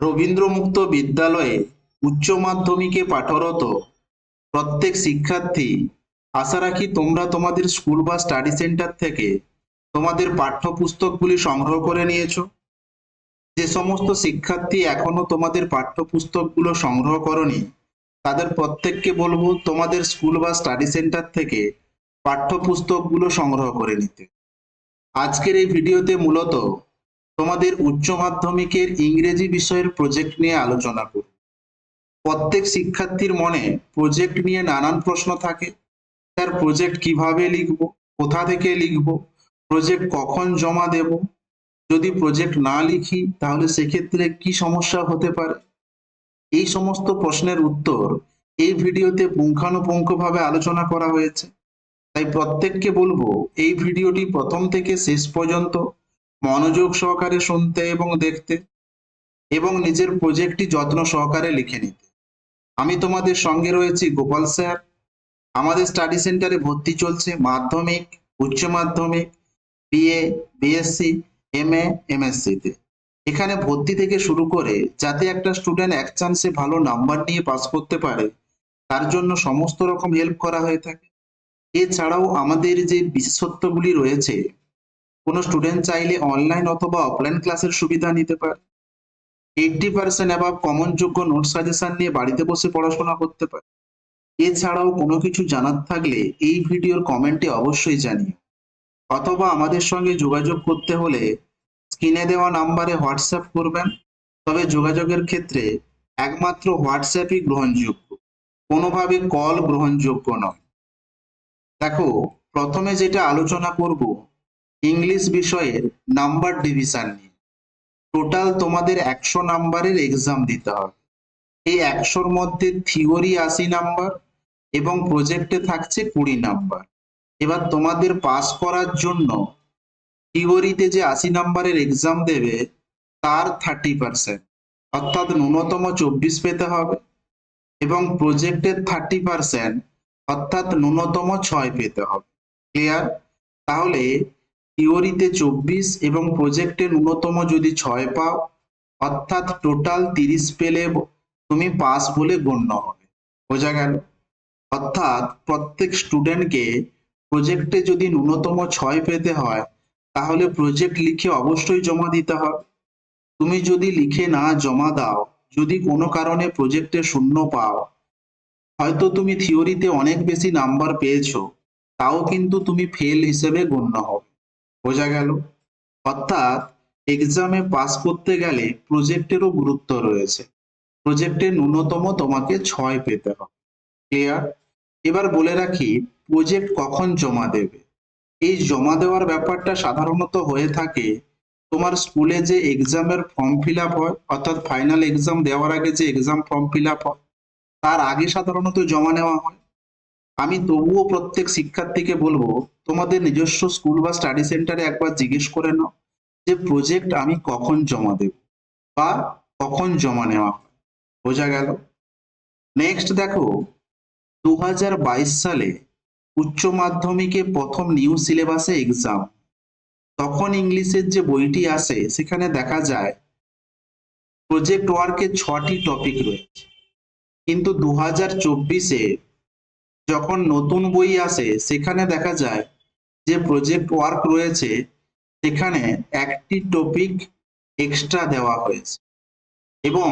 রবীন্দ্রমুক্ত বিদ্যালয়ে উচ্চ মাধ্যমিকে পাঠরত। প্রত্যেক শিক্ষার্থী, আশা রাখি তোমরা তোমাদের স্কুল বা স্টাডি সেন্টার থেকে তোমাদের পাঠ্যপুস্তকগুলি সংগ্রহ করে নিয়েছো। যে সমস্ত শিক্ষার্থী এখনও তোমাদের পাঠ্যপুস্তকগুলো সংগ্রহ করনি, তাদের প্রত্যেককে বলব তোমাদের স্কুল বা স্টাডি সেন্টার থেকে পাঠ্যপুস্তকগুলো সংগ্রহ করে নিতে। আজকের এই ভিডিওতে মূলত তোমাদের উচ্চ মাধ্যমিকের ইংরেজি বিষয়ের প্রজেক্ট নিয়ে আলোচনা করব প্রত্যেক শিক্ষার্থীর মনে প্রজেক্ট নিয়ে নানান প্রশ্ন থাকে। স্যার প্রজেক্ট কীভাবে লিখব, কোথা থেকে লিখব প্রজেক্ট কখন জমা দেব? যদি প্রজেক্ট না লিখি, তাহলে সেক্ষেত্রে কি সমস্যা হতে পারে? এই সমস্ত প্রশ্নের উত্তর এই ভিডিওতে পুঙ্খানুপুঙ্খভাবে আলোচনা করা হয়েছে। তাই প্রত্যেককে বলব, এই ভিডিওটি প্রথম থেকে শেষ পর্যন্ত মনোযোগ সহকারে শুনতে এবং দেখতে এবং নিজের প্রজেক্টটি যত্ন সহকারে লিখে নিতে। আমি তোমাদের সঙ্গে রয়েছি গোপাল স্যার। আমাদের স্টাডি সেন্টারে ভর্তি চলছে মাধ্যমিক, উচ্চ মাধ্যমিক বিএ বিএসসি এম এ এমএসসিতে এখানে ভর্তি থেকে শুরু করে যাতে একটা স্টুডেন্ট এক চান্সে ভালো নাম্বার নিয়ে পাস করতে পারে, তার জন্য সমস্ত রকম হেল্প করা হয়ে থাকে। এছাড়াও আমাদের যে বিশেষত্বগুলি রয়েছে কোনো স্টুডেন্ট চাইলে অনলাইন অথবা অফলাইন ক্লাসের সুবিধা নিতে পারে। এইটটি পার্সেন্ট অ্যাবাভ কমন যোগ্য নোট সাজেশন নিয়ে বাড়িতে বসে পড়াশোনা করতে পারে। এছাড়াও কোনো কিছু জানার থাকলে এই ভিডিওর কমেন্টে অবশ্যই জানিও। অথবা আমাদের সঙ্গে যোগাযোগ করতে হলে স্ক্রিনে দেওয়া নাম্বারে হোয়াটসঅ্যাপ করবেন। তবে যোগাযোগের ক্ষেত্রে একমাত্র হোয়াটসঅ্যাপই গ্রহণযোগ্য। কোনোভাবে কল গ্রহণযোগ্য নয়। দেখো, প্রথমে যেটা আলোচনা করব ইংলিশ বিষয়ের নাম্বার ডিভিশন নিয়ে। টোটাল তোমাদের একশো নাম্বারের এক্সাম দিতে হবে। এই একশোর মধ্যে থিওরি আশি নাম্বার এবং প্রজেক্টে থাকছে কুড়ি নাম্বার। এবার তোমাদের পাস করার জন্য থিওরিতে যে আশি নাম্বারের এক্সাম দেবে, তার থার্টি পার্সেন্ট অর্থাৎ ন্যূনতম চব্বিশ পেতে হবে এবং প্রজেক্টের থার্টি পার্সেন্ট অর্থাৎ ন্যূনতম ছয় পেতে হবে। ক্লিয়ার তাহলে থিওরিতে চব্বিশ এবং প্রজেক্টে ন্যূনতম যদি ছয় পাও, অর্থাৎ টোটাল তিরিশ পেলে তুমি পাস বলে গণ্য হবে। বোঝা গেল? অর্থাৎ প্রত্যেক স্টুডেন্টকে প্রজেক্টে যদি ন্যূনতম ছয় পেতে হয়, তাহলে প্রজেক্ট লিখে অবশ্যই জমা দিতে হবে। তুমি যদি লিখে না জমা দাও, যদি কোনো কারণে প্রজেক্টে শূন্য পাও, হয়তো তুমি থিওরিতে অনেক বেশি নাম্বার পেয়েছ, তাও কিন্তু তুমি ফেল হিসেবে গণ্য হবে। বোঝা গেল। অর্থাৎ এক্সামে পাস করতে গেলে প্রজেক্টেরও গুরুত্ব রয়েছে। প্রজেক্টে ন্যূনতম তোমাকে ছয় পেতে হবে। ক্লিয়ার এবার বলে রাখি প্রজেক্ট কখন জমা দেবে? এই জমা দেওয়ার ব্যাপারটা সাধারণত হয়ে থাকে তোমার স্কুলে যে এক্সামের ফর্ম ফিল আপ হয়, অর্থাৎ ফাইনাল এক্সাম দেওয়ার আগে যে এক্সাম ফর্ম ফিল আপ হয়, তার আগে সাধারণত জমা নেওয়া হয়। আমি তবুও প্রত্যেক শিক্ষার্থীকে বলব, তোমাদের নিজস্ব স্কুল বা স্টাডি সেন্টারে একবার জিজ্ঞেস করে নাও যে প্রজেক্ট আমি কখন জমা দেব বা কখন জমা নেওয়া বোঝা গেল? নেক্সট দেখো দু হাজার বাইশ সালে উচ্চ মাধ্যমিকে প্রথম নিউ সিলেবাসে এক্সাম তখন ইংলিশের যে বইটি আসে, সেখানে দেখা যায় প্রজেক্ট ওয়ার্কের ছটি টপিক রয়েছে। কিন্তু দু হাজার চব্বিশে যখন নতুন বই আসে, সেখানে দেখা যায় যে প্রজেক্ট ওয়ার্ক রয়েছে, সেখানে একটি টপিক এক্সট্রা দেওয়া হয়েছে। এবং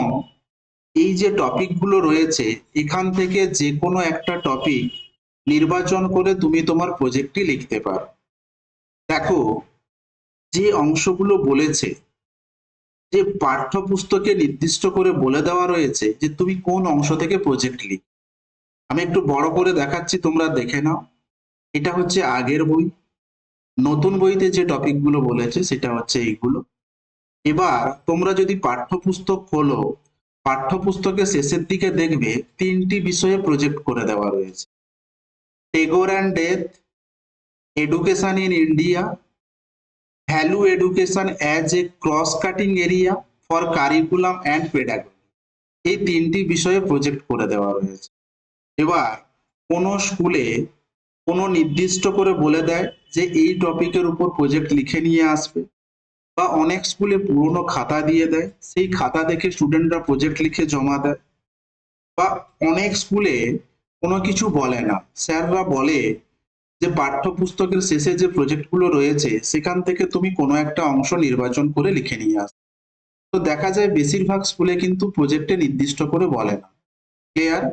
এই যে টপিকগুলো রয়েছে, এখান থেকে যে কোনো একটা টপিক নির্বাচন করে তুমি তোমার প্রজেক্টটি লিখতে পারো। দেখো, যে অংশগুলো বলেছে, যে পাঠ্যপুস্তকে নির্দিষ্ট করে বলে দেওয়া রয়েছে যে তুমি কোন অংশ থেকে প্রজেক্ট লিখ আমি একটু বড় করে দেখাচ্ছি, তোমরা দেখে নাও। এটা হচ্ছে আগের বই। নতুন বইতে যে টপিকগুলো বলেছে, সেটা হচ্ছে এইগুলো। এবার তোমরা যদি পাঠ্যপুস্তক খোলো, পাঠ্যপুস্তকের শেষের দিকে দেখবে তিনটি বিষয়ে প্রজেক্ট করে দেওয়া রয়েছে। Tagore and death, education in India, value education as a cross cutting area for curriculum and pedagogy. এই তিনটি বিষয়ে প্রজেক্ট করে দেওয়া রয়েছে। এবার কোনো স্কুলে কোনো নির্দিষ্ট করে বলে দেয় যে এই টপিকের উপর প্রজেক্ট লিখে নিয়ে আসবে বা অনেক স্কুলে পুরনো খাতা দিয়ে দেয়, সেই খাতা দেখে স্টুডেন্টরা প্রজেক্ট লিখে জমা দেয় বা অনেক স্কুলে কোনো কিছু বলে না। স্যাররা বলে যে পাঠ্যপুস্তকের শেষে যে প্রজেক্টগুলো রয়েছে, সেখান থেকে তুমি কোনো একটা অংশ নির্বাচন করে লিখে নিয়ে আস। তো দেখা যায় বেশিরভাগ স্কুলে কিন্তু প্রজেক্টে নির্দিষ্ট করে বলে না। ক্লিয়ার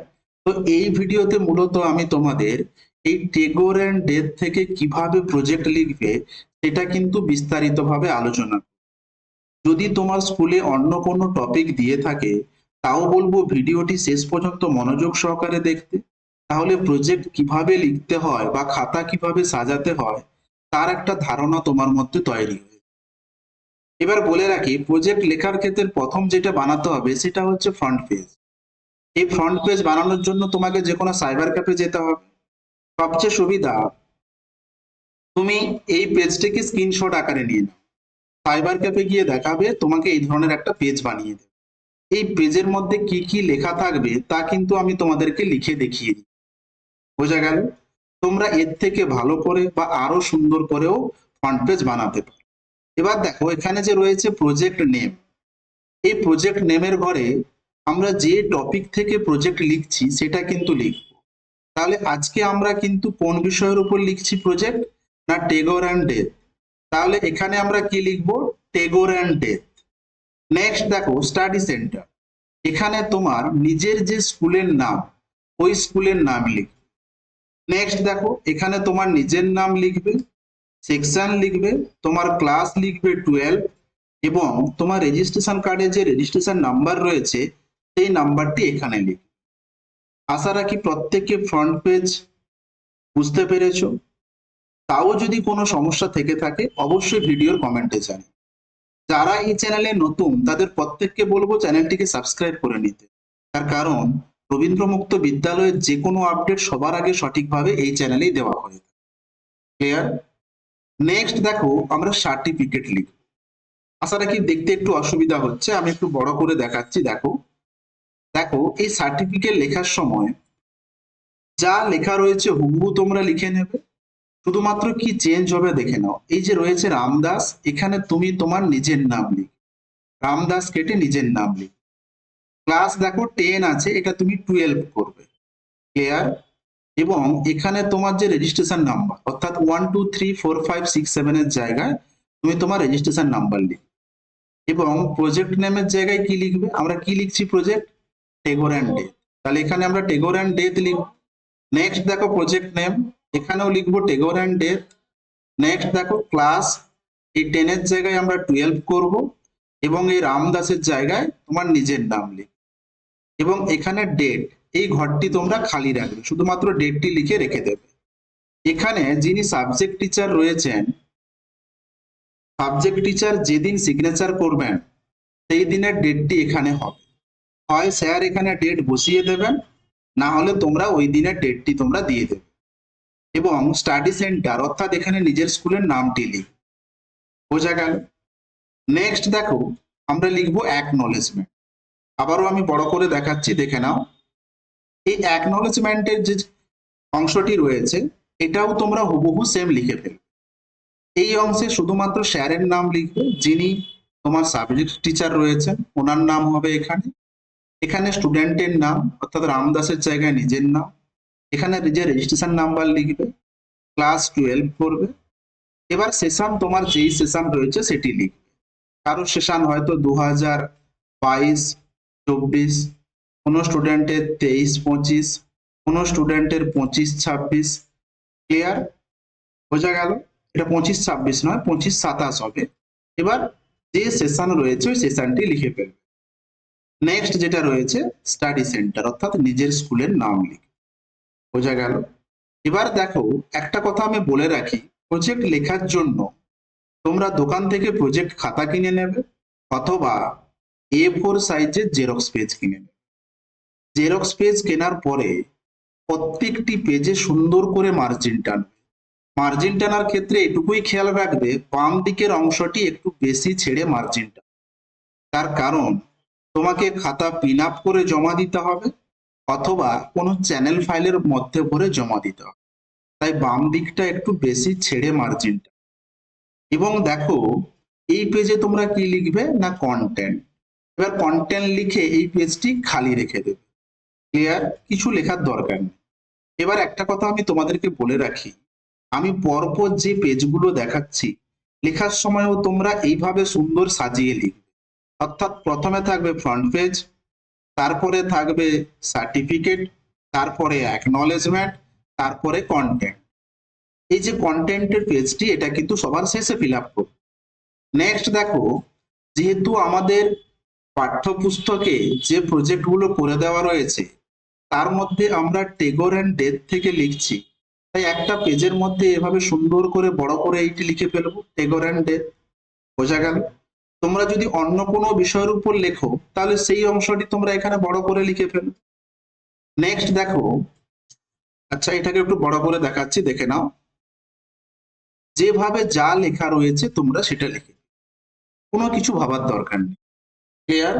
তো এই ভিডিওতে মূলত আমি তোমাদের এই টেগোর অ্যান্ড ডেথ থেকে কীভাবে প্রজেক্ট লিখবে, সেটা কিন্তু বিস্তারিতভাবে আলোচনা যদি তোমার স্কুলে অন্য কোনো টপিক দিয়ে থাকে, তাও বলব ভিডিওটি শেষ পর্যন্ত মনোযোগ সহকারে দেখতে। তাহলে প্রজেক্ট কীভাবে লিখতে হয় বা খাতা কীভাবে সাজাতে হয়, তার একটা ধারণা তোমার মধ্যে তৈরি হয়ে এবার বলে রাখি, প্রজেক্ট লেখার ক্ষেত্রে প্রথম যেটা বানাতে হবে, সেটা হচ্ছে ফ্রন্ট পেজ এই ফ্রন্ট পেজ বানানোর জন্য তোমাকে যে কোনো সাইবার ক্যাফে যেতে হবে। সবচেয়ে সুবিধা, তুমি এই পেজটিকে স্ক্রিনশট আকারে নিয়ে নাও। সাইবার ক্যাফে গিয়ে দেখাবে, তোমাকে এই ধরনের একটা পেজ বানিয়ে দেবে। এই পেজের মধ্যে কি কি লেখা থাকবে, তা কিন্তু আমি তোমাদেরকে লিখে দেখিয়ে দিই। বোঝা গেল? তোমরা এর থেকে ভালো করে বা আরও সুন্দর করেও ফ্রন্ট পেজ বানাতে পারো। এবার দেখো, এখানে যে রয়েছে প্রজেক্ট নেম এই প্রজেক্ট নেমের ঘরে আমরা যে টপিক থেকে প্রজেক্ট লিখছি সেটা কিন্তু লিখব। তাহলে আজকে আমরা কিন্তু কোন বিষয়ের উপর লিখছি প্রজেক্ট না টেগোর অ্যান্ড ডেথ তাহলে এখানে আমরা কি লিখব? টেগোর অ্যান্ড ডেথ নেক্সট দেখো স্টাডি সেন্টার এখানে তোমার নিজের যে স্কুলের নাম, ওই স্কুলের নাম লিখবে। নেক্সট দেখো, এখানে তোমার নিজের নাম লিখবে সেকশন লিখবে, তোমার ক্লাস লিখবে টুয়েলভ এবং তোমার রেজিস্ট্রেশন কার্ডে যে রেজিস্ট্রেশন নাম্বার রয়েছে সেই নাম্বারটি এখানে লিখবে আশা রাখি প্রত্যেকে ফ্রন্ট পেজ বুঝতে পেরেছ। তাও যদি কোনো সমস্যা থেকে থাকে, অবশ্যই ভিডিওর কমেন্টে জানি যারা এই চ্যানেলে নতুন, তাদের প্রত্যেককে বলব চ্যানেলটিকে সাবস্ক্রাইব করে নিতে। তার কারণ রবীন্দ্রমুক্ত বিদ্যালয়ের যে কোনো আপডেট সবার আগে সঠিকভাবে এই চ্যানেলেই দেওয়া হয়ে থাকে। ক্লিয়ার নেক্সট দেখো, আমরা সার্টিফিকেট লিখব। আশা রাখি দেখতে একটু অসুবিধা হচ্ছে, আমি একটু বড় করে দেখাচ্ছি, দেখো। দেখো, এই সার্টিফিকেট লেখার সময় যা লেখা রয়েছে হুবহু তোমরা লিখে নেবে। শুধুমাত্র কি চেঞ্জ হবে দেখে নাও। এই যে রয়েছে রামদাস, এখানে তুমি তোমার নিজের নাম লিখ। রামদাস কেটে নিজের নাম লিখ। ক্লাস দেখো টেন আছে, এটা তুমি টুয়েলভ করবে। ক্লিয়ার এবং এখানে তোমার যে রেজিস্ট্রেশন নাম্বার অর্থাৎ one two three four five six সেভেনের জায়গায় তুমি তোমার রেজিস্ট্রেশন নাম্বার লিখবে এবং প্রজেক্ট নেমের জায়গায় কি লিখবে? আমরা কি লিখছি প্রজেক্ট টেগোর অ্যান্ড ডেথ তাহলে এখানে আমরা টেগোর অ্যান্ড ডেথ লিখব। নেক্সট দেখো প্রজেক্ট নেম এখানেও লিখব টেগোর অ্যান্ড ডেথ নেক্সট দেখো ক্লাস এই টেনের জায়গায় আমরা টুয়েলভ করব এবং এই রামদাসের জায়গায় তোমার নিজের নাম লিখ এবং এখানে ডেট এই ঘরটি তোমরা খালি রাখবে। শুধুমাত্র ডেটটি লিখে রেখে দেবে। এখানে যিনি সাবজেক্ট টিচার রয়েছেন সাবজেক্ট টিচার যেদিন সিগনেচার করবেন, সেই দিনের ডেটটি এখানে হবে। হয়, স্যার এখানে ডেট বসিয়ে দেবেন, না হলে তোমরা ওই দিনের ডেটটি তোমরা দিয়ে দেবে। এবং স্টাডি সেন্টার অর্থাৎ এখানে নিজের স্কুলের নামটি লিখ। বোঝা গেল? নেক্সট দেখো, আমরা লিখব অ্যাকনলেজমেন্ট আবারও আমি বড় করে দেখাচ্ছি, দেখে নাও। এই অ্যাকনলেজমেন্টের যে অংশটি রয়েছে, এটাও তোমরা হুবহু সেম লিখে ফেলবে এই অংশে শুধুমাত্র স্যারের নাম লিখবে, যিনি তোমার সাবজেক্ট টিচার রয়েছেন, ওনার নাম হবে এখানে। এখানে স্টুডেন্টের নাম, অর্থাৎ রামদাসের জায়গায় নিজের নাম। এখানে নিজের রেজিস্ট্রেশন নাম্বার লিখবে ক্লাস টুয়েলভ করবে। এবার সেশন তোমার যেই সেশন রয়েছে সেটি লিখবে। কারও সেশন হয়তো দু হাজার বাইশ, চব্বিশ, কোনো স্টুডেন্টের তেইশ, পঁচিশ, কোনো স্টুডেন্টের পঁচিশ, ছাব্বিশ। ক্লিয়ার বোঝা গেল? এটা পঁচিশ, ছাব্বিশ নয়, পঁচিশ, সাতাশ হবে। এবার যে সেশন রয়েছে ওই সেশনটি লিখে ফেলবে। নেক্সট যেটা রয়েছে স্টাডি সেন্টার অর্থাৎ নিজের স্কুলের নাম লিখে। বোঝা গেল? এবার দেখো, একটা কথা আমি বলে রাখি প্রজেক্ট লেখার জন্য তোমরা দোকান থেকে প্রজেক্ট খাতা কিনে নেবে, অথবা এ ফোর সাইজের জেরক্স পেজ কিনে নেবে। জেরক্স পেজ কেনার পরে প্রত্যেকটি পেজে সুন্দর করে মার্জিন টানবে। মার্জিন টানার ক্ষেত্রে এটুকুই খেয়াল রাখবে বাম দিকের অংশটি একটু বেশি ছেড়ে মার্জিন টানবে তার কারণ তোমাকে খাতা পিন আপ করে জমা দিতে হবে অথবা কোনো চ্যানেল ফাইলের মধ্যে ভরে জমা দিতে হবে। তাই বাম দিকটা একটু বেশি ছেড়ে মার্জিনটা এবং দেখো, এই পেজে তোমরা কি লিখবে? না কন্টেন্ট এবার কন্টেন্ট লিখে এই পেজটি খালি রেখে দেবে। ক্লিয়ার কিছু লেখার দরকার নেই। এবার একটা কথা আমি তোমাদেরকে বলে রাখি। আমি পরপর যে পেজগুলো দেখাচ্ছি, লেখার সময়ও তোমরা এইভাবে সুন্দর সাজিয়ে লিখবে। অর্থাৎ প্রথমে থাকবে ফ্রন্ট পেজ তারপরে থাকবে সার্টিফিকেট তারপরে অ্যাকনলেজমেন্ট তারপরে কন্টেন্ট এই যে কন্টেন্টের পেজটি এটা কিন্তু সবার শেষে ফিল আপ করবে। নেক্সট দেখো, যেহেতু আমাদের পাঠ্যপুস্তকে যে প্রজেক্টগুলো করে দেওয়া রয়েছে, তার মধ্যে আমরা টেগর অ্যান্ড ডেথ থেকে লিখছি। তাই একটা পেজের মধ্যে এভাবে সুন্দর করে বড় করে এইটি লিখে ফেলব টেগর অ্যান্ড ডেথ বোঝা গেল? তোমরা যদি অন্য কোনো বিষয়ের উপর লেখো, তাহলে সেই অংশটি তোমরা এখানে বড় করে লিখে ফেলো। নেক্সট দেখো। আচ্ছা এটাকে একটু বড় করে দেখাচ্ছি, দেখে নাও। যেভাবে যা লেখা রয়েছে, তোমরা সেটা লিখে কোনো কিছু ভাবার দরকার নেই। ক্লিয়ার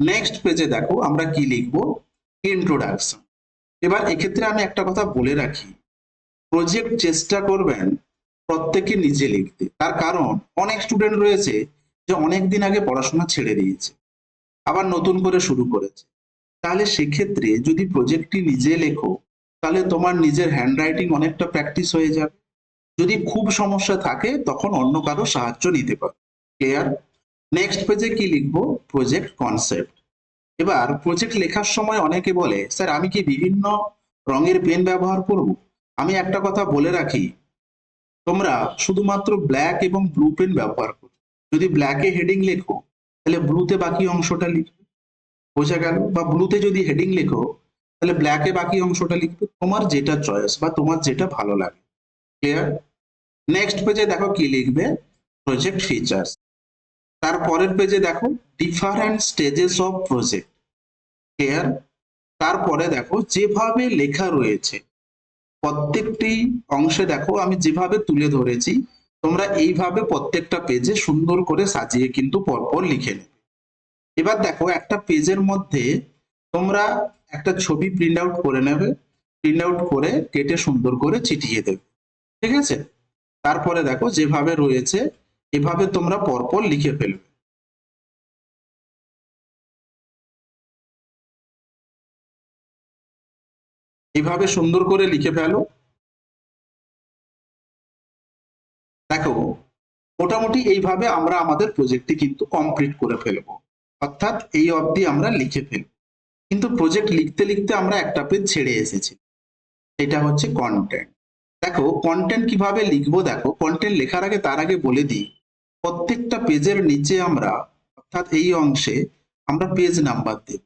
নেক্সট পেজে দেখো, আমরা কি লিখব? ইন্ট্রোডাকশন এবার এক্ষেত্রে আমি একটা কথা বলে রাখি। প্রজেক্ট চেষ্টা করবেন প্রত্যেকে নিজে লিখতে। তার কারণ, অনেক স্টুডেন্ট রয়েছে যে অনেক দিন আগে পড়াশোনা ছেড়ে দিয়েছে, আবার নতুন করে শুরু করেছে। তাহলে সেক্ষেত্রে যদি প্রজেক্টটি নিজে লেখো, তাহলে তোমার নিজের হ্যান্ডরাইটিং অনেকটা প্র্যাকটিস হয়ে যাবে। যদি খুব সমস্যা থাকে, তখন অন্য কারও সাহায্য নিতে পারো। ক্লিয়ার নেক্সট পেজে কি লিখব? প্রজেক্ট কনসেপ্ট এবার প্রজেক্ট লেখার সময় অনেকে বলে, স্যার, আমি কি বিভিন্ন রঙের পেন ব্যবহার করব? আমি একটা কথা বলে রাখি, তোমরা শুধুমাত্র ব্ল্যাক এবং ব্লু পেন ব্যবহার করো। যদি ব্ল্যাকে হেডিং লেখো, তাহলে ব্লুতে বাকি অংশটা লিখবে। বোঝা গেল? বা ব্লুতে যদি হেডিং লেখো, তাহলে ব্ল্যাকে বাকি অংশটা লিখবে তোমার যেটা চয়েস বা তোমার যেটা ভালো লাগে। ক্লিয়ার নেক্সট পেজে দেখো কি লিখবে? প্রজেক্ট ফিচার্স তারপরের পেজে দেখো different stages of project clear তারপরে দেখো, যেভাবে লেখা রয়েছে, প্রত্যেকটি অংশে দেখো, আমি যেভাবে তুলে ধরেছি তোমরা এইভাবে প্রত্যেকটা পেজে সুন্দর করে সাজিয়ে কিন্তু পরপর লিখে নেবে। এবার দেখো, একটা পেজের মধ্যে তোমরা একটা ছবি প্রিন্ট আউট করে নেবে। প্রিন্ট আউট করে কেটে সুন্দর করে চিটিয়ে দেবে। ঠিক আছে? তারপরে দেখো, যেভাবে রয়েছে, এভাবে তোমরা পরপর লিখে ফেলবে। এভাবে সুন্দর করে লিখে ফেলো। দেখো, মোটামুটি এইভাবে আমরা আমাদের প্রজেক্টটি কিন্তু কমপ্লিট করে ফেলব। অর্থাৎ এই অবধি আমরা লিখে ফেলব। কিন্তু প্রজেক্ট লিখতে লিখতে আমরা একটা পেজ ছেড়ে এসেছি। এটা হচ্ছে কন্টেন্ট দেখো কন্টেন্ট কীভাবে লিখব দেখো কন্টেন্ট লেখার আগে তার আগে বলে দিই, প্রত্যেকটা পেজের নিচে আমরা, অর্থাৎ এই অংশে আমরা পেজ নাম্বার দেব।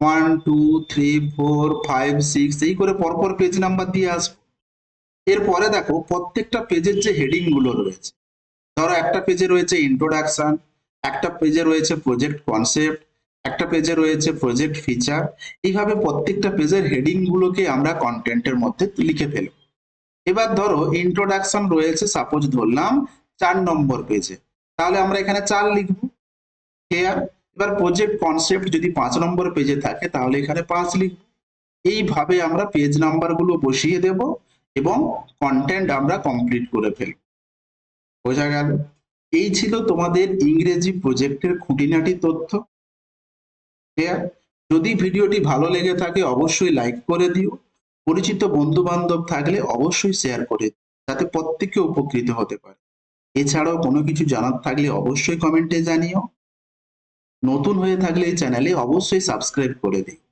One two three four five six এই করে পরপর পেজ নাম্বার দিয়ে আসব। এরপরে দেখো প্রত্যেকটা পেজের যে হেডিংগুলো রয়েছে, ধরো একটা পেজে রয়েছে ইন্ট্রোডাকশন একটা পেজে রয়েছে প্রজেক্ট কনসেপ্ট একটা পেজে রয়েছে প্রজেক্ট ফিচার এইভাবে প্রত্যেকটা পেজের হেডিং গুলোকে আমরা কন্টেন্টের মধ্যে লিখে ফেলব। এবার ধরো ইন্ট্রোডাকশন রয়েছে সাপোজ ধরলাম চার নম্বর পেজে তাহলে আমরা এখানে চার লিখব ক্লিয়ার এবার প্রজেক্ট কনসেপ্ট যদি পাঁচ নম্বর পেজে থাকে, তাহলে এখানে পাঁচ লিখব। এইভাবে আমরা পেজ নাম্বারগুলো বসিয়ে দেব এবং কন্টেন্ট আমরা কমপ্লিট করে ফেলব বোঝা গেল? এই ছিল তোমাদের ইংরেজি প্রজেক্টের খুঁটিনাটি তথ্য। যদি ভিডিওটি ভালো লেগে থাকে, অবশ্যই লাইক করে দিও। পরিচিত বন্ধু বান্ধব থাকলে অবশ্যই শেয়ার করে যাতে প্রত্যেকে উপকৃত হতে পারে। এছাড়াও কোনো কিছু জানার থাকলে অবশ্যই কমেন্টে জানিও। নতুন হয়ে থাকলে এই চ্যানেলে অবশ্যই সাবস্ক্রাইব করে দিও।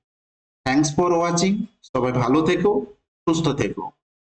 থ্যাংকস ফর ওয়াচিং সবাই ভালো থেকো, সুস্থ থেকো।